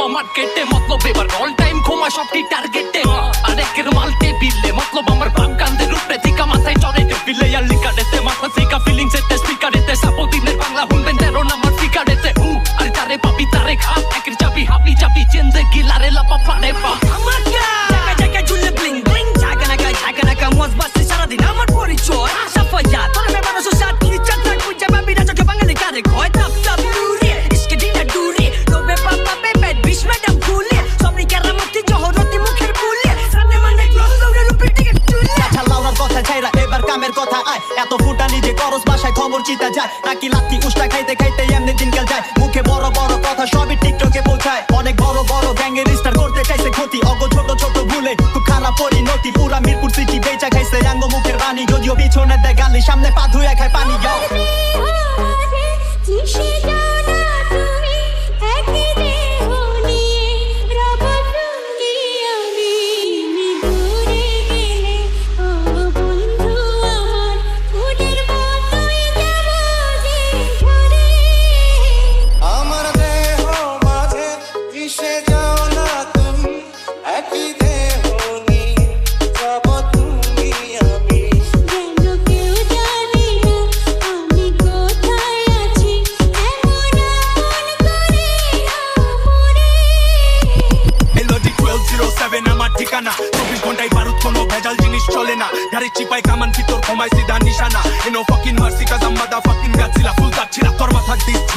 মামা মার্কেটে মতলব এবার অল টাইম ঘুমা সব কি টার্গেটে আর একের মালতে বিলে মতলব আমার বাপ কান্দের উপরে থিকা মাথায় চড়ে বিলে আর লিকারেতে মাথা থিকা ফিলিংস এতে স্পিকারেতে সাপো দিনের বাংলা হুনবেন তেরো নাম্বার ফিকারেতে উ তারে পাপি তারে খা একের চাবি হাবি চাবি চেন্দে গিলারে লাপা পারে পা আমার এত ফুটানি যে করস বাসায় খবর চিতা যায়। নাকি লাত্তি উষ্টা খাইতে খাইতে এমনি দিনকাল যায়। মুখে বড় বড় কথা সবই টিকটকে পৌঁছায়। অনেক বড় বড় গ্যাংয়ের স্টার করতে চাইছে ক্ষতি। অগ ছোট ছোট ভুলে খুব খারাপ পরিণতি। পুরা মিরপুর সিটি বেচা খাইছে রাঙ্গ মুখের রানী। যদিও পিছনে দেয় গালি, সামনে পা ধুয়ে খায় পানি। ঠিকানা চব্বিশ ঘন্টায় বারুদ কোনো ভেজাল জিনিস চলে না গাড়ি চিপাই কামান ভিতর কমাই সিধা নিশানা এনো ফাকিন মার্সি কাজাম মাদা ফাকিন গাছিলা ফুল দিস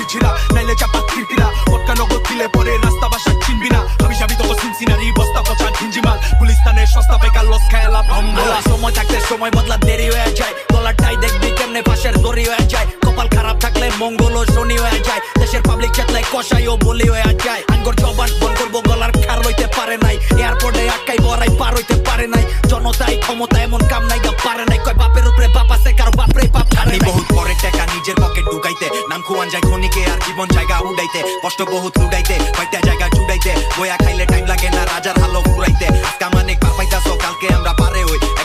বেকার লস খেলা ভম্বলা সময় থাকতে সময় বদলা দেরি হয়ে যায়। ডলারটাই দেখবি কেমনে পাশের দড়ি হয়ে যায়। কপাল খারাপ থাকলে মঙ্গল ও শনি হয়ে যায়। দেশের পাবলিক চেতলে কষাই ও বলি হয়ে যায়। আঙ্গর জবান বন করব গলার খার লইতে পারে নাই। এয়ারপোর্টে আটকাই বড়াই পার হইতে পারে নাই। জনতাই ক্ষমতা এমন কাম নাই গা পারে নাই। কয় বাপের উপরে বাপ আছে কারও বাপরে বাপ নাই। বহুত পরে টাকা নিজের পকেট ঢুকাইতে। নাম খুয়ান যায় খনিকে আর জীবন জায়গা উড়াইতে। কষ্ট বহুত লুডাইতে কয়টা জায়গা চুড়াইতে বয়া খাইলে টাইম লাগে না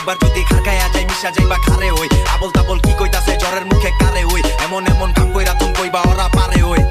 একবার যদি খারকায়া যাই মিশা যাইবা খারে ওই। আবল তাবল কি কইতাছে, জ্বরের মুখে কারে ওই। এমন এমন কাম কইরা তুম কইবা ওরা পারে ওই।